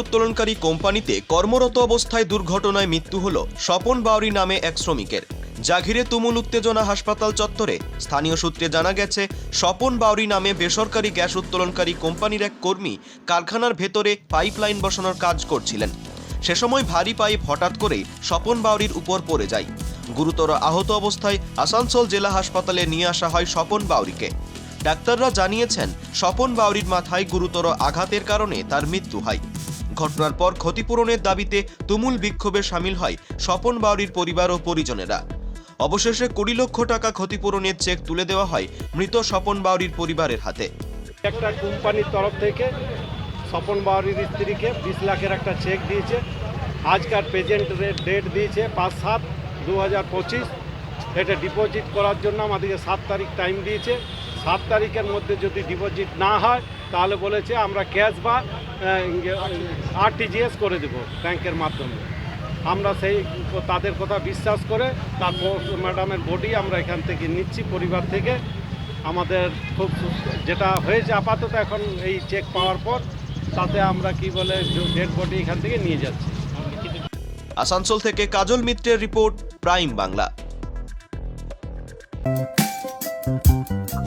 উত্তোলনকারী কোম্পানিতে কর্মরত অবস্থায় দুর্ঘটনায় মৃত্যু হল স্বপন বাউরি নামে এক শ্রমিকের। যা ঘিরে তুমুল উত্তেজনা হাসপাতাল চত্বরে স্থানীয় সূত্রে জানা গেছে, স্বপন বাউরি নামে বেসরকারি গ্যাস উত্তোলনকারী কোম্পানির এক কর্মী কারখানার ভেতরে পাইপলাইন বসানোর কাজ করছিলেন। সে সময় ভারী পাইপ হঠাৎ করেই স্বপন বাউরির উপর পড়ে যায়। গুরুতর আহত অবস্থায় আসানসোল জেলা হাসপাতালে নিয়ে আসা হয় স্বপন বাউরিকে। ডাক্তাররা জানিয়েছেন, স্বপন বাউরির মাথায় গুরুতর আঘাতের কারণে তার মৃত্যু হয়। ঘটনার পর ক্ষতিপূরণের দাবিতে তুমুল বিক্ষোভে সামিল হয় স্বপন বাউরির পরিবার ও পরিজনেরা। অবশেষে কুড়ি লক্ষ টাকা ক্ষতিপূরণের চেক তুলে দেওয়া হয় মৃত স্বপন বাউরির পরিবারের হাতে। একটা কোম্পানির তরফ থেকে স্বপন বাউরির স্ত্রীকে বিশ লাখের একটা চেক দিয়েছে। আজকার প্রেজেন্ট ডেট দিয়েছে পাঁচ সাত দু হাজার পঁচিশ। এটা ডিপোজিট করার জন্য আমাদেরকে সাত তারিখ টাইম দিয়েছে। সাত তারিখের মধ্যে যদি ডিপোজিট না হয়, তাহলে বলেছে আমরা ক্যাশ বা আরটিজিএস করে দেব ব্যাংকের মাধ্যমে। আমরা সেই তাদের কথা বিশ্বাস করে তারপর ম্যাডামের বডি আমরা এখান থেকে নিচ্ছি পরিবার থেকে। আমাদের খুব যেটা হয়েছে আপাতত এখন এই চেক পাওয়ার পর, তাতে আমরা কি বলে ডেড বডি এখান থেকে নিয়ে যাচ্ছি। আসানসোল থেকে কাজল মিত্রের রিপোর্ট, প্রাইম বাংলা।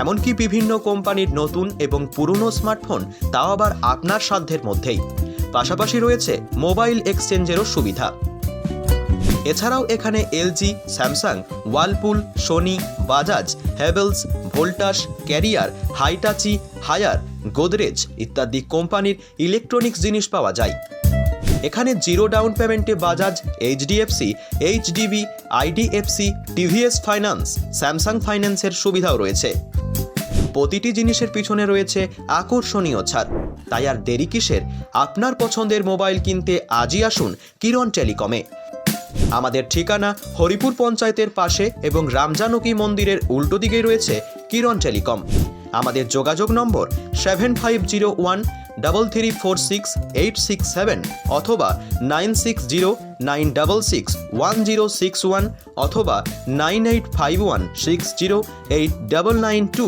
এমনকি বিভিন্ন কোম্পানির নতুন এবং পুরনো স্মার্টফোন, তাও আবার আপনার সাধ্যের মধ্যেই। পাশাপাশি রয়েছে মোবাইল এক্সচেঞ্জেরও সুবিধা। এছাড়াও এখানে LG, Samsung, Whirlpool, Sony, Bajaj Havells Voltas, Carrier, Hitachi, Haier, Godrej ইত্যাদি কোম্পানির ইলেকট্রনিক্স জিনিস পাওয়া যায়। এখানে জিরো ডাউন পেমেন্টে Bajaj, HDFC, HDB, IDFC, TVS finance, Samsung ফাইন্যান্সের সুবিধাও রয়েছে। প্রতিটি জিনিসের পিছনে রয়েছে আকর্ষণীয় ছাড়। তাই আর দেরি কিসের? আপনার পছন্দের মোবাইল কিনতে আজই আসুন কিরণ টেলিকমে। আমাদের ঠিকানা হরিপুর পঞ্চায়েতের পাশে এবং রামজানকী মন্দিরের উল্টো দিকে রয়েছে কিরণ টেলিকম। আমাদের যোগাযোগ number seven five zero one double three four six eight six seven অথবা nine six zero nine double six one zero six one অথবা nine eight five one six zero eight double nine two